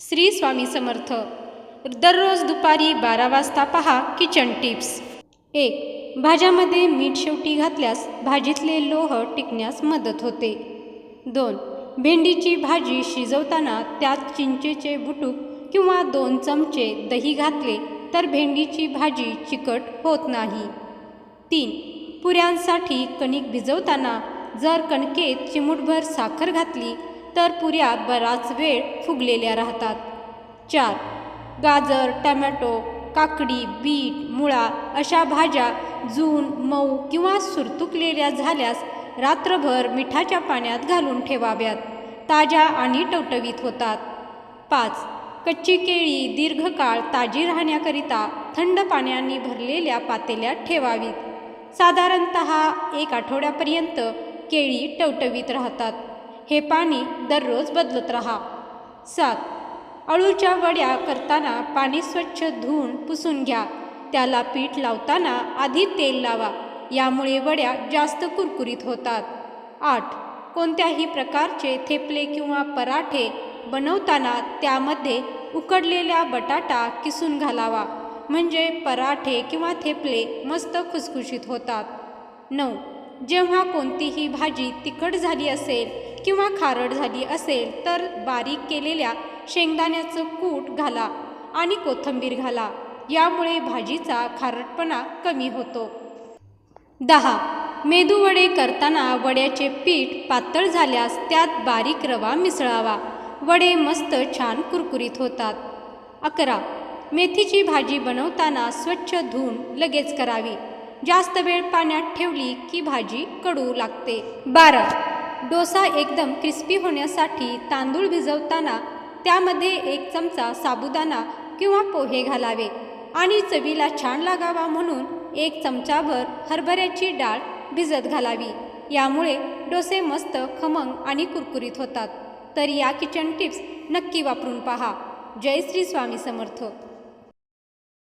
श्री स्वामी समर्थ. दररोज दुपारी बारा वाजता पहा किचन टिप्स. एक भाज्यामध्ये मीठ शेवटी घातल्यास भाजीतले लोह टिकण्यास मदत होते. दोन भेंडीची भाजी शिजवताना त्यात चिंचेचे बुटूक किंवा दोन चमचे दही घातले तर भेंडीची भाजी चिकट होत नाही. तीन पुऱ्यांसाठी कणिक भिजवताना जर कणकेत चिमूटभर साखर घातली तर पुऱ्या बराच वेळ फुगलेल्या राहतात. चार. गाजर टमॅटो काकडी बीट मुळा अशा भाज्या जून मऊ किंवा सुरतुकलेल्या झाल्यास रात्रभर मिठाच्या पाण्यात घालून ठेवाव्यात. ताज्या आणि टवटवीत होतात. पाच. कच्ची केळी दीर्घकाळ ताजी राहण्याकरिता थंड पाण्याने भरलेल्या पातेल्यात ठेवावीत. साधारणत एक आठवड्यापर्यंत केळी टवटवीत राहतात. हे पाणी दररोज बदलत राहा. सात अळूच्या वड्या करताना पाणी स्वच्छ धुवून पुसून घ्या. त्याला पीठ लावताना आधी तेल लावा. यामुळे वड्या जास्त कुरकुरीत होतात. आठ कोणत्याही प्रकारचे थेपले किंवा पराठे बनवताना त्यामध्ये उकडलेल्या बटाटा किसून घालावा. म्हणजे पराठे किंवा थेपले मस्त खुसखुशीत होतात. नऊ जेव्हा कोणतीही भाजी तिखट झाली असेल किंवा खारट झाली असेल तर बारीक केलेल्या शेंगदाण्याचं कूट घाला आणि कोथिंबीर घाला. यामुळे भाजीचा खारटपणा कमी होतो. दहा. मेदूवडे करताना वड्याचे पीठ पातळ झाल्यास त्यात बारीक रवा मिसळावा. वडे मस्त छान कुरकुरीत होतात. अकरा. मेथीची भाजी बनवताना स्वच्छ धुवून लगेच करावी. जास्त वेळ पाण्यात ठेवली की भाजी कडू लागते. बारा. डोसा एकदम क्रिस्पी होण्यासाठी तांदूळ भिजवताना त्यामध्ये एक चमचा साबुदाणा किंवा पोहे घालावे आणि चवीला छान लागावा म्हणून एक चमचाभर हरभऱ्याची डाळ भिजत घालावी. यामुळे डोसे मस्त खमंग आणि कुरकुरीत होतात. तर या किचन टिप्स नक्की वापरून पहा. जय श्री स्वामी समर्थ.